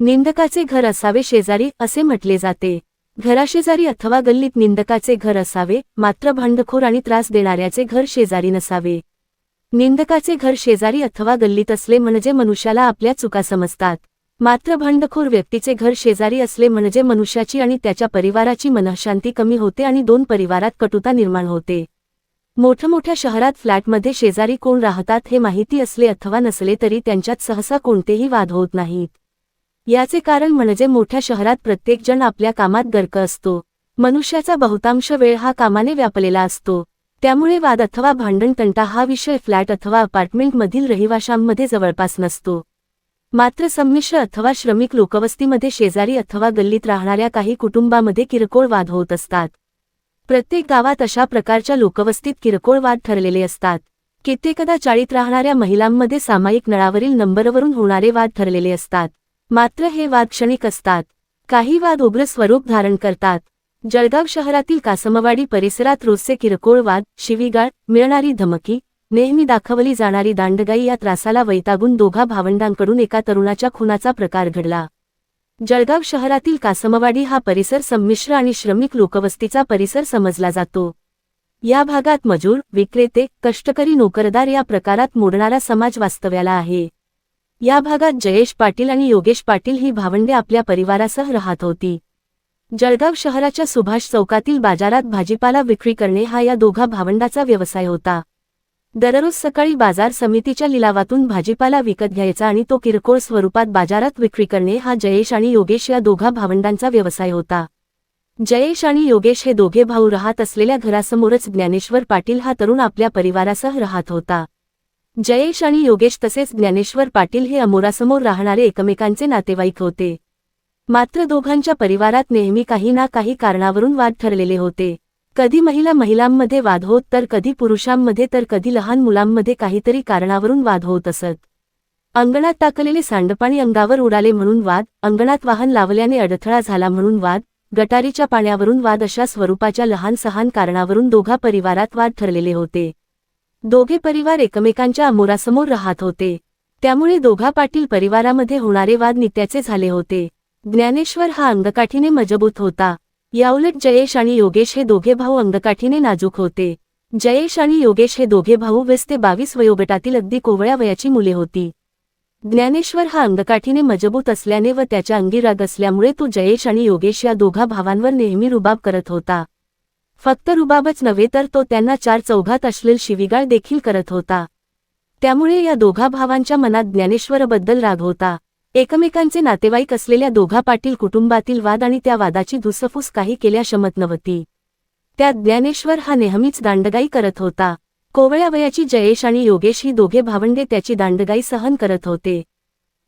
निंदकाचे घर असावे शेजारी असे म्हटले जाते. घराशेजारी अथवा गल्लीत निंदकाचे घर असावे मात्र भांडखोर आणि त्रास देणाऱ्याचे घर शेजारी नसावे. निंदकाचे घर शेजारी अथवा गल्लीत असले म्हणजे मनुष्याला आपल्या चुका समजतात. मात्र भांडखोर व्यक्तीचे घर शेजारी असले म्हणजे मनुष्याची आणि त्याच्या परिवाराची मनःशांती कमी होते आणि दोन परिवारात कटुता निर्माण होते. मोठमोठ्या शहरात फ्लॅटमध्ये शेजारी कोण राहतात हे माहिती असले अथवा नसले तरी त्यांच्यात सहसा कोणतेही वाद होत नाहीत. याचे कारण म्हणजे मोठ्या शहरात प्रत्येकजण आपल्या कामात गर्क असतो. मनुष्याचा बहुतांश वेळ हा कामाने व्यापलेला असतो. त्यामुळे वाद अथवा भांडण तंटा हा विषय फ्लॅट अथवा अपार्टमेंटमधील रहिवाशांमध्ये जवळपास नसतो. मात्र संमिश्र अथवा श्रमिक लोकवस्तीमध्ये शेजारी अथवा गल्लीत राहणाऱ्या काही कुटुंबामध्ये किरकोळ वाद होत असतात. प्रत्येक गावात अशा प्रकारच्या लोकवस्तीत किरकोळ वाद ठरलेले असतात. कित्येकदा चाळीत राहणाऱ्या महिलांमध्ये सामायिक नळावरील नंबरवरून होणारे वाद ठरलेले असतात. मात्र हे वाद क्षणिक असतात. काही वाद उग्र स्वरूप धारण करतात. जळगाव शहरातील कासमवाडी परिसरात रोजचे किरकोळ वाद शिवीगाळ मिळणारी धमकी नेहमी दाखवली जाणारी दांडगाई या त्रासाला वैतागून दोघा भावंडांकडून एका तरुणाच्या खुनाचा प्रकार घडला. जळगाव शहरातील कासमवाडी हा परिसर संमिश्र आणि श्रमिक लोकवस्तीचा परिसर समजला जातो. या भागात मजूर विक्रेते कष्टकरी नोकरदार या प्रकारात मोडणारा समाज वास्तव्याला आहे. या भागात जयेश पाटील आणि योगेश पाटील ही भावंडे आपल्या परिवारासह राहत होती. जळगाव शहराच्या सुभाष चौकातील बाजारात भाजीपाला विक्री करणे हा या दोघा भावंडाचा व्यवसाय होता. दररोज सकाळी बाजार समितीच्या लिलावातून भाजीपाला विकत घ्यायचा आणि तो किरकोळ स्वरूपात बाजारात विक्री करणे हा जयेश आणि योगेश या दोघा भावंडांचा व्यवसाय होता. जयेश आणि योगेश हे दोघे भाऊ राहत असलेल्या घरासमोरच ज्ञानेश्वर पाटील हा तरुण आपल्या परिवारासह राहत होता. जयेश आणि योगेश तसेच ज्ञानेश्वर पाटील हे अमोरासमोर राहणारे एकमेकांचे नातेवाईक होते. मात्र दोघांच्या परिवारात नेहमी काही ना काही कारणावरून वाद ठरलेले होते. कधी महिला महिलांमध्ये वाद होत तर कधी पुरुषांमध्ये तर कधी लहान मुलांमध्ये काहीतरी कारणावरून वाद होत असत. अंगणात टाकलेले सांडपाणी अंगावर उडाले म्हणून वाद अंगणात वाहन लावल्याने अडथळा झाला म्हणून वाद गटारीच्या पाण्यावरून वाद अशा स्वरूपाच्या लहान सहान कारणावरून दोघा परिवारात वाद ठरलेले होते. दोघे परिवार एकमेकांच्या अमोरासमोर राहत होते. त्यामुळे दोघा पाटील परिवारामध्ये होणारे वाद नित्याचे झाले होते. ज्ञानेश्वर हा अंगकाठीने मजबूत होता. याउलट जयेश आणि योगेश हे दोघे भाऊ अंगकाठीने नाजूक होते. जयेश आणि योगेश हे दोघे भाऊ वीस ते बावीस वयोगटातील अगदी कोवळ्या वयाची मुले होती. ज्ञानेश्वर हा अंगकाठीने मजबूत असल्याने व त्याच्या अंगी राग असल्यामुळे तो जयेश आणि योगेश या दोघा भावांवर नेहमी रुबाब करत होता. फक्त रुबाबच नव्हे तर तो त्यांना चार चौघात असलेल शिविगाळ देखील करत होता. त्यामुळे या दोघा भावांच्या मनात ज्ञानेश्वरबद्दल राग होता. एकमेकांचे नातेवाईक असलेल्या दोघा पाटील कुटुंबातील वाद आणि त्या वादाची धुसफूस काही केल्या शमत नव्हती. त्यात ज्ञानेश्वर हा नेहमीच दांडगाई करत होता. कोवळ्या वयाची जयेश आणि योगेश ही दोघे भावंडे त्याची दांडगाई सहन करत होते.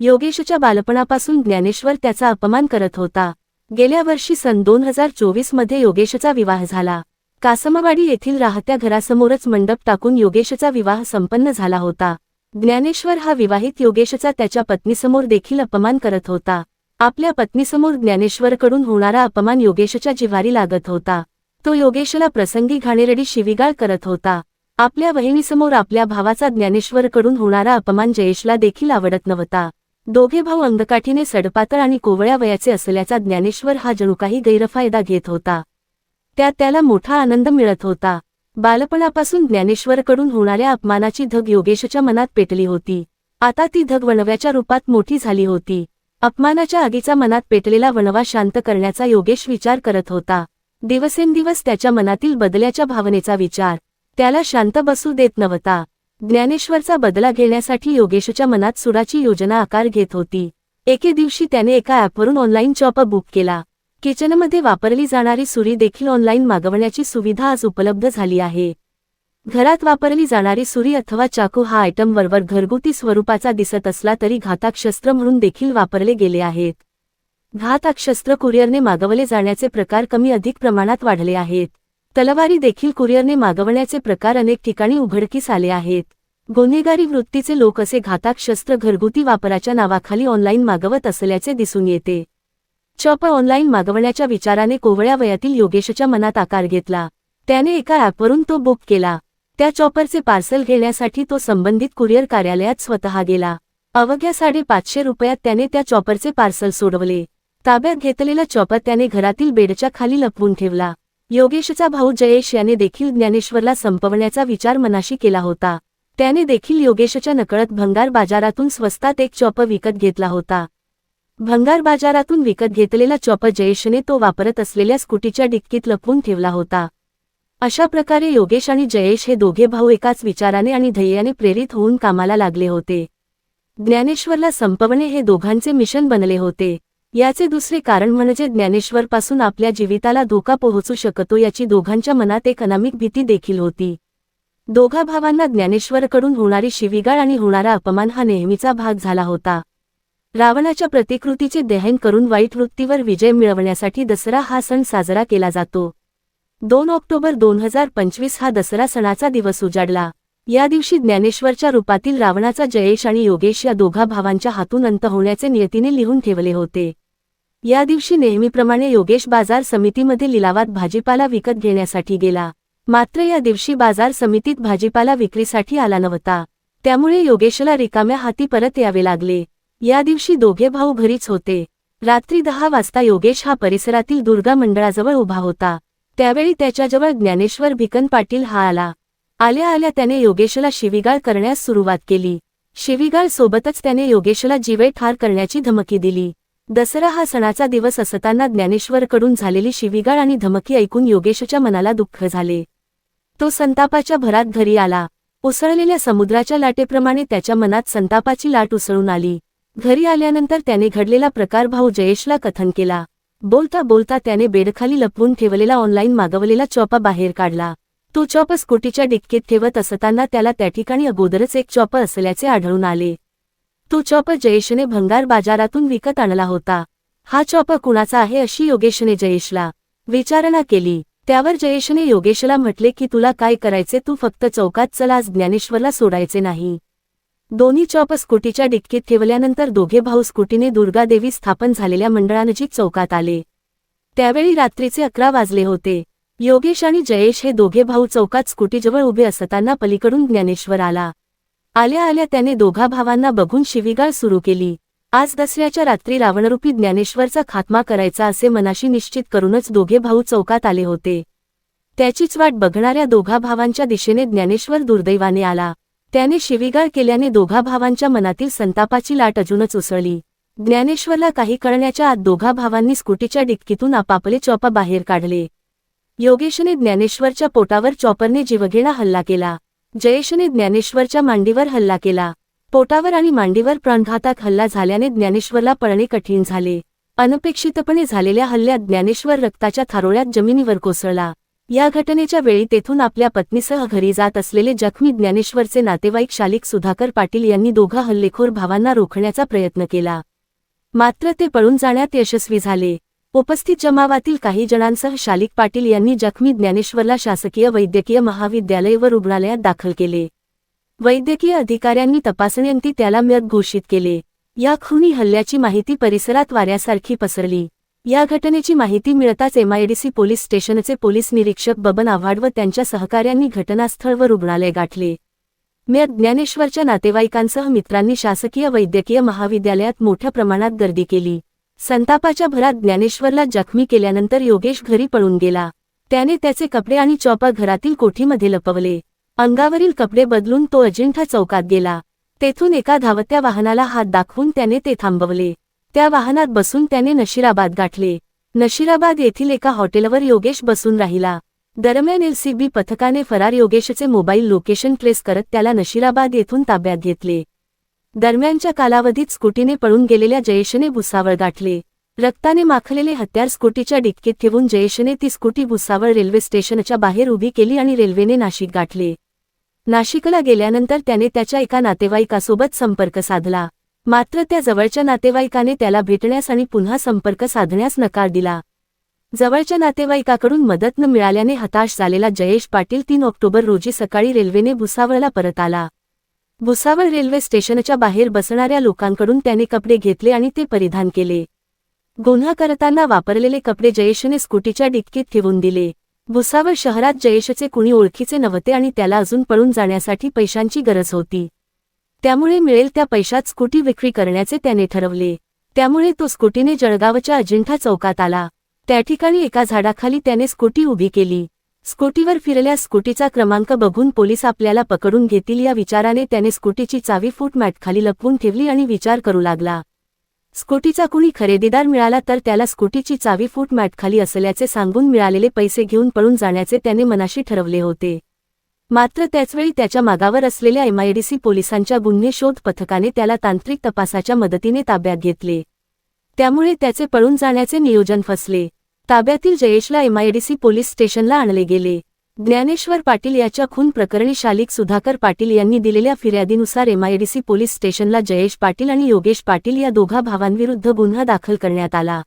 योगेशच्या बालपणापासून ज्ञानेश्वर त्याचा अपमान करत होता. गेल्या वर्षी सन दोन हजार चोवीसमध्ये योगेशचा विवाह झाला. कासमवाडी येथील राहत्या घरासमोरच मंडप टाकून योगेशचा विवाह संपन्न झाला होता. ज्ञानेश्वर हा विवाहित योगेशचा त्याच्या पत्नीसमोर देखील अपमान करत होता. आपल्या पत्नीसमोर ज्ञानेश्वरकडून होणारा अपमान योगेशच्या जिव्हारी लागत होता. तो योगेशला प्रसंगी घाणेरडी शिविगाळ करत होता. आपल्या बहिणीसमोर आपल्या भावाचा ज्ञानेश्वरकडून होणारा अपमान जयेशला देखील आवडत नव्हता. दोघे भाऊ अंगकाठीने सडपातळ आणि कोवळ्या वयाचे असल्याचा ज्ञानेश्वर हा जणू काही गैरफायदा घेत होता. त्यात त्याला मोठा आनंद मिळत होता. बालपणापासून ज्ञानेश्वरकडून होणाऱ्या अपमानाची धग योगेशच्या मनात पेटली होती. आता ती धग वणव्याच्या रूपात मोठी झाली होती. अपमानाच्या आगीचा मनात पेटलेला वणवा शांत करण्याचा योगेश विचार करत होता. दिवसेंदिवस त्याच्या मनातील बदल्याच्या भावनेचा विचार. त्याला शांत बसू देत नव्हता. ज्ञानेश्वरचा बदला घेण्यासाठी योगेशच्या मनात सुराची योजना आकार घेत होती. एके दिवशी त्याने एका ॲपवरून ऑनलाईन चॉप बुक केला. किचनमध्ये वापरली जाणारी सुरी देखील ऑनलाईन मागवण्याची सुविधा आज उपलब्ध झाली आहे. घरात वापरली जाणारी सुरी अथवा चाकू हा आयटम वरवर घरगुती स्वरूपाचा दिसत असला तरी घाताक शस्त्र म्हणून देखील वापरले गेले आहेत. घातक शस्त्र कुरिअरने मागवले जाण्याचे प्रकार कमी अधिक प्रमाणात वाढले आहेत. तलवारी देखील कुरिअरने मागवण्याचे प्रकार अनेक ठिकाणी उघडकीस आले आहेत. गुन्हेगारी वृत्तीचे लोक असे घातक शस्त्र घरगुती वापराच्या नावाखाली ऑनलाईन मागवत असल्याचे दिसून येते. चॉप ऑनलाईन मागवण्याच्या विचाराने कोवळ्या वयातील योगेशच्या मनात आकार घेतला. त्याने एका ॲपवरून तो बुक केला. त्या चॉपरचे पार्सल घेण्यासाठी तो संबंधित कुरिअर कार्यालयात स्वतः गेला. अवघ्या साडेपाचशे रुपयात त्याने त्या चॉपरचे पार्सल सोडवले. ताब्यात घेतलेला चॉपर त्याने घरातील बेडच्या खाली लपवून ठेवला. योगेशचा भाऊ जयेश याने देखील ज्ञानेश्वरला संपवण्याचा विचार मनाशी केला होता. त्याने देखील योगेशच्या नकळत भंगार बाजारातून स्वस्तात एक चॉप विकत घेतला होता. भंगार बाजारातून विकत घेतलेला चॉप जयेशने तो वापरत असलेल्या स्कूटीच्या डिक्कीत लपवून ठेवला होता. अशा प्रकारे योगेश आणि जयेश हे दोघे भाऊ एकाच विचाराने आणि ध्येयाने प्रेरित होऊन कामाला लागले होते. ज्ञानेश्वरला संपवणे हे दोघांचे मिशन बनले होते. याचे दुसरे कारण म्हणजे ज्ञानेश्वरपासून आपल्या जीविताला धोका पोहोचू शकतो याची दोघांच्या मनात एक अनामिक भीती देखील होती. दोघा भावांना ज्ञानेश्वरकडून होणारी शिवीगाळ आणि होणारा अपमान हा नेहमीचा भाग झाला होता. रावणाच्या प्रतिकृतीचे दहन करून वाईट वृत्तीवर विजय मिळवण्यासाठी दसरा हा सण साजरा केला जातो. दोन ऑक्टोबर दोन हजार पंचवीस हा दसरा सणाचा दिवस उजाडला. या दिवशी ज्ञानेश्वरच्या रूपातील रावणाचा जयेश आणि योगेश या दोघा भावांच्या हातून अंत होण्याचे नियतीने लिहून ठेवले होते. या दिवशी नेहमीप्रमाणे योगेश बाजार समितीमध्ये लिलावात भाजीपाला विकत घेण्यासाठी गेला. मात्र या दिवशी बाजार समितीत भाजीपाला विक्रीसाठी आला नव्हता. त्यामुळे योगेशला रिकाम्या हाती परत यावे लागले. या दिवशी दोघे भाऊ घरीच होते. रात्री दहा वाजता योगेश हा परिसरातील दुर्गा मंडळाजवळ उभा होता. त्यावेळी त्याच्याजवळ ज्ञानेश्वर भिकन पाटील हा आला. आल्या आल्या त्याने योगेशला शिवीगाळ करण्यास सुरुवात केली. शिवीगाळ सोबतच त्याने योगेशला जीवे ठार करण्याची धमकी दिली. दसरा हा सणाचा दिवस असताना ज्ञानेश्वरकडून झालेली शिवीगाळ आणि धमकी ऐकून योगेशच्या मनाला दुःख झाले. तो संतापाच्या भरात घरी आला. उसळलेल्या समुद्राच्या लाटेप्रमाणे त्याच्या मनात संतापाची लाट उसळून आली. घरी आल्यानंतर त्याने घडलेला प्रकार भाऊ जयेशला कथन केला. बोलता बोलता त्याने बेडखाली लपवून ठेवलेला ऑनलाईन मागवलेला चॉपा बाहेर काढला. तो चॉप स्कूटीच्या डिक्कीत ठेवत असताना त्याला त्या ठिकाणी अगोदरच एक चॉप असल्याचे आढळून आले. तो चॉप जयेशने भंगार बाजारातून विकत आणला होता. हा चॉप कुणाचा आहे अशी योगेशने जयेशला विचारणा केली. त्यावर जयेशने योगेशला म्हटले की तुला काय करायचे? तू फक्त चौकात चला आज ज्ञानेश्वरला सोडायचे नाही. दोन्ही चॉप स्कूटीच्या डिक्कीत ठेवल्यानंतर दोघे भाऊ स्कूटीने दुर्गादेवी स्थापन झालेल्या मंडळानजीक चौकात आले. त्यावेळी रात्रीचे अकरा वाजले होते. योगेश आणि जयेश हे दोघे भाऊ चौकात स्कूटीजवळ उभे असताना पलीकडून ज्ञानेश्वर आला. आल्या आल्या त्याने दोघा भावांना बघून शिवीगाळ सुरू केली. आज दसऱ्याच्या रात्री रावणरूपी ज्ञानेश्वरचा खात्मा करायचा असे मनाशी निश्चित करूनच दोघे भाऊ चौकात आले होते. त्याचीच वाट बघणाऱ्या दोघा भावांच्या दिशेने ज्ञानेश्वर दुर्दैवाने आला. त्याने शिवीगाळ केल्याने दोघा भावांच्या मनातील संतापाची लाट अजूनच उसळली. ज्ञानेश्वरला काही कळण्याच्या आत दोघा भावांनी स्कूटीच्या डिक्कीतून आपापले चॉपा बाहेर काढले. योगेशने ज्ञानेश्वरच्या पोटावर चॉपरने जीवघेणा हल्ला केला. जयेशने ज्ञानेश्वरच्या मांडीवर हल्ला केला. पोटावर आणि मांडीवर प्राणघातक हल्ला झाल्याने ज्ञानेश्वरला पळणे कठीण झाले. अनपेक्षितपणे झालेल्या हल्ल्यात ज्ञानेश्वर रक्ताच्या थारोळ्यात जमिनीवर कोसळला. या घटनेच्या वेळी तेथून आपल्या पत्नीसह घरी जात असलेले जखमी ज्ञानेश्वरचे नातेवाईक शालिक सुधाकर पाटील यांनी दोघा हल्लेखोर भावांना रोखण्याचा प्रयत्न केला. मात्र ते पळून जाण्यात यशस्वी झाले. उपस्थित जमावातील काही जणांसह शालिक पाटील यांनी जखमी ज्ञानेश्वरला शासकीय वैद्यकीय महाविद्यालय व रुग्णालयात दाखल केले. वैद्यकीय अधिकाऱ्यांनी तपासण्यांती त्याला मृत घोषित केले. या खुनी हल्ल्याची माहिती परिसरात वाऱ्यासारखी पसरली. या घटनेची माहिती मिळताच एमआयडीसी पोलीस स्टेशनचे पोलीस निरीक्षक बबन आव्हाड व त्यांच्या सहकाऱ्यांनी घटनास्थळ व रुग्णालय गाठले. मृत ज्ञानेश्वरच्या नातेवाईकांसह मित्रांनी शासकीय वैद्यकीय महाविद्यालयात मोठ्या प्रमाणात गर्दी केली. संतापाच्या भरात ज्ञानेश्वरला जखमी केल्यानंतर योगेश घरी पळून गेला. त्याने त्याचे कपडे आणि चॉपर घरातील कोठीमध्ये लपवले. अंगावरील कपडे बदलून तो अजिंठा चौकात गेला. तेथून एका धावत्या वाहनाला हात दाखवून त्याने ते थांबवले. त्या वाहनात बसून त्याने नशिराबाद गाठले. नशिराबाद येथील एका हॉटेलवर योगेश बसून राहिला. दरम्यान एलसीबी पथकाने फरार योगेशचे मोबाईल लोकेशन ट्रेस करत त्याला नशिराबाद येथून ताब्यात घेतले. दरम्यानच्या कालावधीत स्कूटीने पळून गेलेल्या जयेशने भुसावळ गाठले. रक्ताने माखलेले हत्यार स्कूटीच्या डिक्कीत ठेवून जयेशने ती स्कूटी भुसावळ रेल्वे स्टेशनच्या बाहेर उभी केली आणि रेल्वेने नाशिक गाठले. नाशिकला गेल्यानंतर त्याने त्याच्या एका नातेवाईकासोबत संपर्क साधला. मात्र त्या जवळच्या नातेवाईकाने त्याला भेटण्यास आणि पुन्हा संपर्क साधण्यास नकार दिला. जवळच्या नातेवाईकाकडून मदत न मिळाल्याने हताश झालेला जयेश पाटील तीन ऑक्टोबर रोजी सकाळी रेल्वेने भुसावळला परत आला. भुसावळ रेल्वे स्टेशनच्या बाहेर बसणाऱ्या लोकांकडून त्याने कपडे घेतले आणि ते परिधान केले. गुन्हा करताना वापरलेले कपडे जयेशने स्कूटीच्या डिक्कीत ठेवून दिले. भुसावळ शहरात जयेशचे कुणी ओळखीचे नव्हते आणि त्याला अजून पळून जाण्यासाठी पैशांची गरज होती. त्यामुळे मिळेल त्या पैशात स्कूटी विक्री करण्याचे त्याने ठरवले. त्यामुळे तो स्कूटीने जळगावच्या अजिंठा चौकात आला. त्या ठिकाणी एका झाडाखाली त्याने स्कूटी उभी केली. स्कूटीवर फिरल्या स्कूटीचा क्रमांक बघून पोलीस आपल्याला पकडून घेतील या विचाराने त्याने स्कूटीची चावी फूट मॅटखाली लपवून ठेवली आणि विचार करू लागला. स्कूटीचा कुणी खरेदीदार मिळाला तर त्याला स्कूटीची चावी फूट मॅटखाली असल्याचे सांगून मिळालेले पैसे घेऊन पळून जाण्याचे त्याने मनाशी ठरवले होते. मात्र त्याचवेळी त्याच्या मागावर असलेल्या एमआयडीसी पोलिसांच्या गुन्हे शोध पथकाने त्याला तांत्रिक तपासाच्या मदतीने ताब्यात घेतले. त्यामुळे त्याचे पळून जाण्याचे नियोजन फसले. ताब्यातील जयेशला एमआयडीसी पोलीस स्टेशनला आणले गेले. ज्ञानेश्वर पाटील याच्या खून प्रकरणी शालिक सुधाकर पाटील यांनी दिलेल्या फिर्यादीनुसार एमआयडीसी पोलीस स्टेशनला जयेश पाटील आणि योगेश पाटील या दोघा भावांविरुद्ध गुन्हा दाखल करण्यात आला.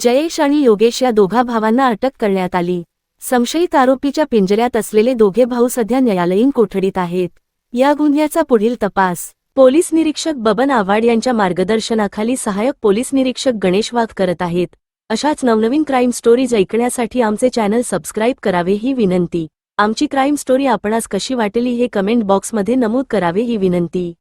जयेश आणि योगेश या दोघा भावांना अटक करण्यात आली. संशयित आरोपीच्या पिंजऱ्यात असलेले दोघे भाऊ सध्या न्यायालयीन कोठडीत आहेत. या गुन्ह्याचा पुढील तपास. पोलीस निरीक्षक बबन आव्हाड यांच्या मार्गदर्शनाखाली सहाय्यक पोलीस निरीक्षक गणेश वाघ करत आहेत. अशाच नवनवीन क्राईम स्टोरीज ऐकण्यासाठी आमचे चॅनल सबस्क्राईब करावे ही विनंती. आमची क्राईम स्टोरी आपणास कशी वाटली हे कमेंट बॉक्समध्ये नमूद करावे ही विनंती.